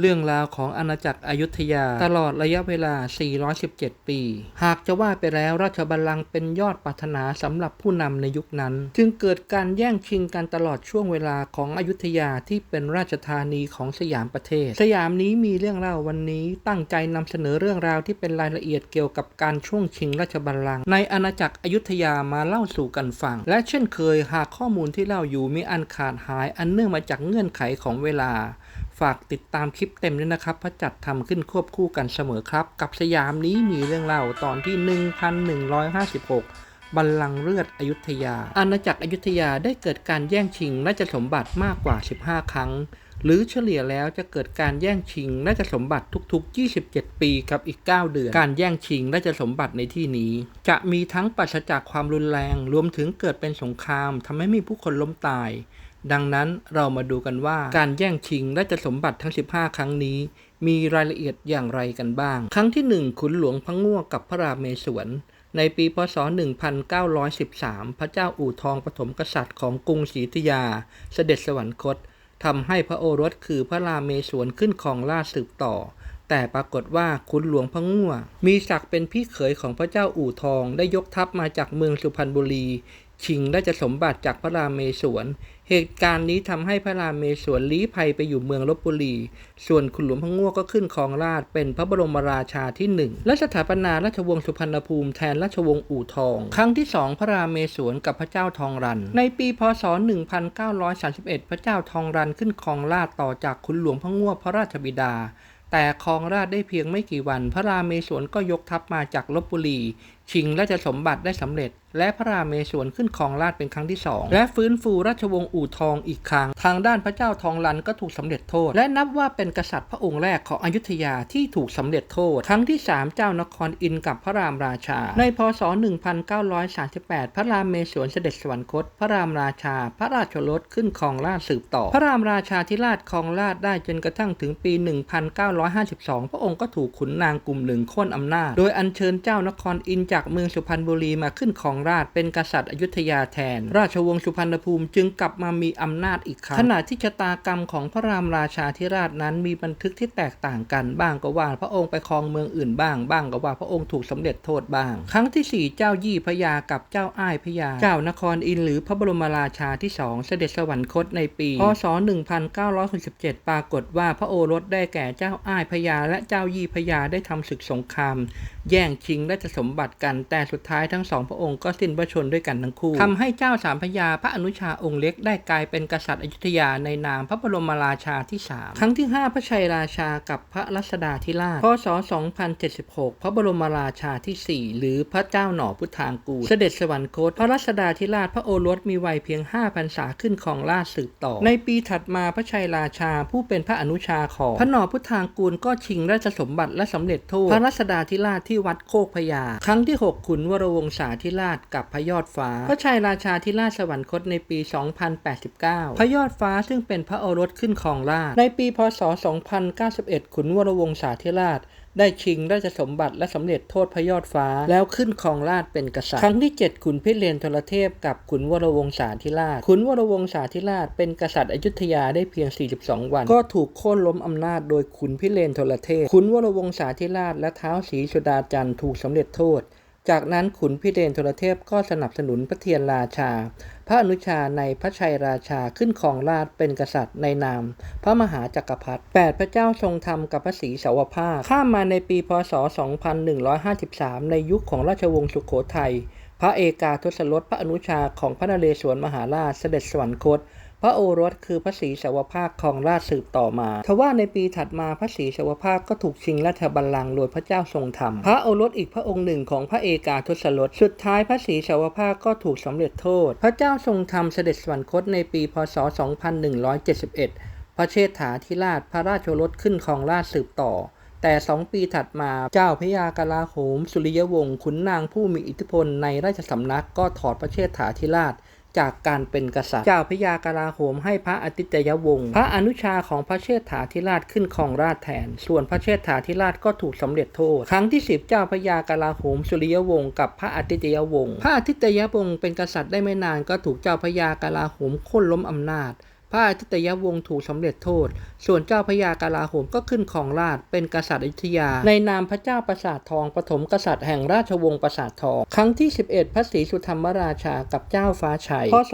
เรื่องราวของอาณาจักรอยุธยา ตลอดระยะเวลา 417 ปี หากจะว่าไปแล้วราชบัลลังก์เป็นยอดปรารถนาสำหรับผู้นำในยุคนั้น จึงเกิดการแย่งชิงกันตลอดช่วงเวลาของอยุธยาที่เป็นราชธานีของสยามประเทศ สยามนี้มีเรื่องเล่าวันนี้ตั้งใจนำเสนอเรื่องราวที่เป็นรายละเอียดเกี่ยวกับการช่วงชิงราชบัลลังก์ในอาณาจักรอยุธยามาเล่าสู่กันฟัง และเช่นเคยหากข้อมูลที่เล่าอยู่มีอันขาดหายอันเนื่องมาจากเงื่อนไขของเวลา ฝากติดตามคลิปเต็มด้วยนะครับเพราะจัดทำขึ้นควบคู่กันเสมอครับ กับสยามนี้มีเรื่องเล่าตอนที่ 1156 บัลลังก์เลือดอยุธยา อาณาจักรอยุธยาได้เกิดการแย่งชิงราชสมบัติมากกว่า 15 ครั้ง หรือเฉลี่ยแล้วจะเกิดการแย่งชิงราชสมบัติทุกๆ 27 ปีกับอีก 9 เดือน การแย่งชิงราชสมบัติในที่นี้ จะมีทั้งปราศจากความรุนแรง รวมถึงเกิดเป็นสงครามทำให้มีผู้คนล้มตาย ดังนั้นเรามาดูกันว่าการแย่งชิงราชสมบัติทั้ง 15 ครั้งนี้ มีรายละเอียดอย่างไรกันบ้าง ครั้งที่ 1 ขุนหลวงพระง่วงกับพระรามเมศวรในปีพศ 1913 พระเจ้าอู่ทองปฐมกษัตริย์ของกรุงศรีอยุธยา เสด็จสวรรคตทำให้พระโอรสคือพระรามเมศวรขึ้นครองราชสืบต่อ แต่ปรากฏว่าขุนหลวงพะง่ว มีศักดิ์เป็นพี่เขยของพระเจ้าอู่ทองได้ยกทัพมาจากเมืองสุพรรณบุรี ชิงราชสมบัติจากพระรามเมศวร เหตุการณ์นี้ทำให้พระรามเมศวรลี้ภัยไปอยู่เมืองลบบุรี ส่วนขุนหลวงพะง่วก็ขึ้นครองราชเป็นพระบรมราชาที่หนึ่งและสถาปนาราชวงศ์สุพรรณภูมิแทนราชวงศ์อู่ทอง ครั้งที่สองพระรามเมศวรกับพระเจ้าทองรัน ในปีพศ 1931 พระเจ้าทองรันขึ้นครองราชต่อจากขุนหลวงพะง่วพระราชบิดาแต่ครองราชได้เพียงไม่กี่วัน พระรามเมศวรก็ยกทัพมาจากลบบุรีชิงราชสมบัติได้สำเร็จ และพระรามเมศวรขึ้นครองราชเป็นครั้งที่สองและฟื้นฟูราชวงศ์อู่ทองอีกครั้ง ทางด้านพระเจ้าทองรันก็ถูกสำเร็จโทษ และนับว่าเป็นกษัตริย์พระองค์แรกของอยุธยาที่ถูกสำเร็จโทษ ครั้งที่ 3 เจ้านครอินกับพระรามราชา ในพศ 1938 พระรามเมศวรเสด็จสวรรคต พระรามราชา พระราชรสขึ้นครองราชสืบต่อ พระรามราชาธิราชครองราชได้จนกระทั่งถึงปี 1952 พระองค์ก็ถูกขุนนางกลุ่มหนึ่งโค่นอำนาจ โดยอัญเชิญเจ้านครอินทร์จากเมืองสุพรรณบุรีมาขึ้นครองราชเป็นกษัตริย์อยุธยาแทน ราชวงศ์สุพรรณภูมิจึงกลับมามีอำนาจอีกครั้งขณะที่ชะตากรรมของพระรามราชาธิราชนั้นมีบันทึกที่แตกต่างกันบ้างก็ว่าพระองค์ไปครองเมืองอื่นบ้างบ้างก็ว่าพระองค์ถูกสำเร็จโทษบ้าง ครั้งที่สี่เจ้ายี่พระยากับเจ้าอ้ายพระยา เจ้านครอินหรือพระบรมราชาที่สองเสด็จสวรรคตในปีพศ 1967 ปรากฏว่าพระโอรสได้แก่เจ้าอ้ายพระยาและเจ้ายี่พระยาได้ทำศึกสงคราม แย่งชิงราชสมบัติกัน แต่สุดท้ายทั้งสองพระองค์ก็สิ้นพระชน์ด้วยกันทั้งคู่ทำให้เจ้าสามพระยาพระอนุชาองค์เล็กได้กลายเป็นกษัตริย์อยุธยาในนามพระบรมราชาที่สามครั้งที่ห้าพระชัยราชากับพระรัศดาธิราช พศ 2076 พระบรมราชาที่สี่หรือพระเจ้าหน่อพุทธางกูลเสด็จสวรรคต พระรัศดาธิราชพระโอรสมีวัยเพียง5พรรษาขึ้นครองราชสืบต่อ ในปีถัดมาพระชัยราชาผู้เป็นพระอนุชาของพระหน่อพุทธางกูลก็ชิงราชสมบัติและสำเร็จโทษพระรัศดาธิราชที่วัดโคกพญาครั้งที่ที่ 6 ขุนวรวงศาธิราชกับพระยอดฟ้า พระชัยราชาธิราชสวรรคตในปี 2089 พระยอดฟ้าซึ่งเป็นพระโอรสขึ้นครองราชย์ในปี พศ 2091 ขุนวรวงศาธิราชได้ชิงราชสมบัติและสำเร็จโทษพระยอดฟ้า แล้วขึ้นครองราชย์เป็นกษัตริย์ ครั้งที่ 7 ขุนพิเรนทรเทพกับขุนวรวงศาธิราช ขุนวรวงศาธิราชเป็นกษัตริย์อยุธยาได้เพียง 42 วัน ก็ถูกโค่นล้มอำนาจโดยขุนพิเรนทรเทพ ขุนวรวงศาธิราชและเท้าศรีสุดาจันทร์ถูกสำเร็จโทษ จากนั้นขุนพิเรนทรเทพก็สนับสนุนพระเทียนราชา พระอนุชาในพระชัยราชาขึ้นครองราชเป็นกษัตริย์ในนาม พระมหาจักรพรรดิแปดพระเจ้าทรงธรรมกับพระศรีสาวภาคข้ามมาในปีพศ 2153 ในยุคของราชวงศ์สุโขทัยพระเอกาทศรสพระอนุชาของพระนเรศวรมหาราชเสด็จสวรรคต ระโอรสคือพระศรีสาวภาคของราชสืบต่อมาทว่าในปีถัดมาพระศรีสาวภาคก็ถูกชิงราชบัลลังก์โดยพระเจ้าทรงธรรม พระโอรสอีกพระองค์หนึ่งของพระเอกาทศรสสุดท้ายพระศรีสาวภาคก็ถูกสำเร็จโทษ พระเจ้าทรงธรรมเสด็จสวรรคตในปีพศ 2171 พระเชษฐาธิราชพระราชโอรสขึ้นครองราชสืบต่อแต่สองปีถัดมาเจ้าพระยากลาโหม สุริยวงศ์ขุนนางผู้มีอิทธิพลในราชสำนักก็ถอดพระเชษฐาธิราช จากการเป็นกษัตริย์เจ้าพยากราโหมให้พระอติตยวงศ์พระอนุชาของพระเชษฐาธิราชขึ้นครองราชแทน ส่วนพระเชษฐาธิราชก็ถูกสำเร็จโทษ ครั้งที่สิบเจ้าพยากราโหมสุริยวงศ์กับพระอติตยวงศ์พระอติตยวงศ์เป็นกษัตริย์ได้ไม่นานก็ถูกเจ้าพยากราโหมโค่นล้มอำนาจ ระอาทิตยวงศ์ถูกสำเร็จโทษ ส่วนเจ้าพระยากลาโหมก็ขึ้นครองราชเป็นกษัตริย์อยุธยา ในนามพระเจ้าประสาททองปฐมกษัตริย์แห่งราชวงศ์ประสาททอง ครั้งที่ 11 พระศรีสุธรรมราชากับเจ้าฟ้าชัย พศ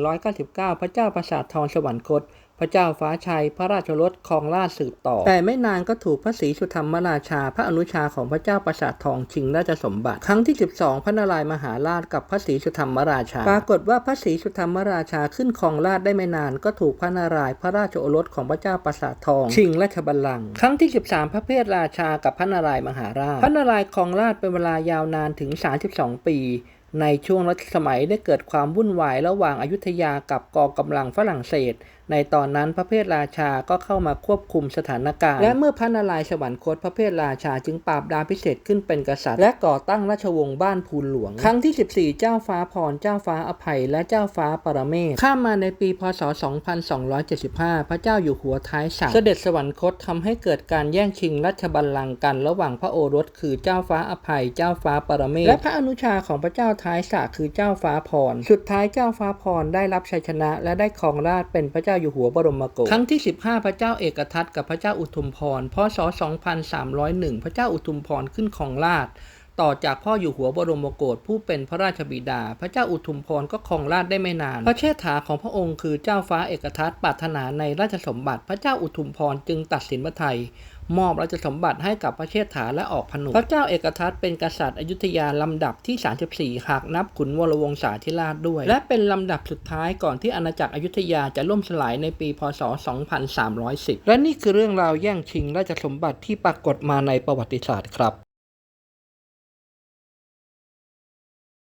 2199 พระเจ้าประสาททองสวรรคต พระเจ้าฟ้าชัยพระราชรถครองราชสืบต่อ แต่ไม่นานก็ถูกพระศรีสุธรรมราชา พระอนุชาของพระเจ้าประสาททองชิงราชสมบัติ ครั้งที่ 12 พระนารายมหาราชกับพระศรีสุธรรมราชา ปรากฏว่าพระศรีสุธรรมราชาขึ้นครองราชได้ไม่นานก็ถูกพระนารายพระราชโอรสของพระเจ้าประสาททอง ชิงราชบัลลังก์ครั้งที่ 13 พระเพทราชากับพระนารายมหาราช พระนารายครองราชเป็นเวลายาวนานถึง 32 ปีในช่วงรัชสมัยได้เกิดความวุ่นวายระหว่างอายุทยากับกองกำลังฝรั่งเศสในตอนนั้นพระเพทราชาก็เข้ามาควบคุมสถานการณ์ และเมื่อพระนารายณ์สวรรคตพระเพทราชาจึงปราบดาพิเศษขึ้นเป็นกษัตริย์ และก่อตั้งราชวงศ์บ้านพูนหลวง ครั้งที่ 14 เจ้าฟ้าพร เจ้าฟ้าอภัย และเจ้าฟ้าปรเมศข้ามมาในปีพศ 2275 พระเจ้าอยู่หัวท้ายสั่งเสด็จสวรรคตทำให้เกิดการแย่งชิงราชบัลลังก์กันระหว่างพระโอรสคือเจ้าฟ้าอภัย เจ้าฟ้าปรเมศและพระอนุชาของพระเจ้าท้ายสระคือเจ้าฟ้าพร สุดท้ายเจ้าฟ้าพรได้รับชัยชนะ และได้ครองราชย์เป็นพระเจ้าอยู่หัวบรมโกศครั้งที่ 15 พระเจ้าเอกทัตกับพระเจ้าอุทุมพรพศ 2301 พระเจ้าอุทุมพรขึ้นครองราชต่อจากพ่ออยู่หัวบรมโกศผู้เป็นพระราชบิดา พระเจ้าอุทุมพรก็ครองราชได้ไม่นาน พระเชษฐาของพระองค์คือเจ้าฟ้าเอกทัตปรารถนาในราชสมบัติ พระเจ้าอุทุมพรจึงตัดสินพระไทย มอบราชสมบัติให้กับพระเชษฐาและออกผนวกพระเจ้าเอกทัตเป็นกษัตริย์อยุธยาลำดับที่ 34 หากนับขุนวรวงศาธิราชด้วย และเป็นลำดับสุดท้ายก่อนที่อาณาจักรอยุธยาจะล่มสลายในปีพศ 2310 และนี่คือเรื่องราวแย่งชิงราชสมบัติที่ปรากฏมาในประวัติศาสตร์ครับ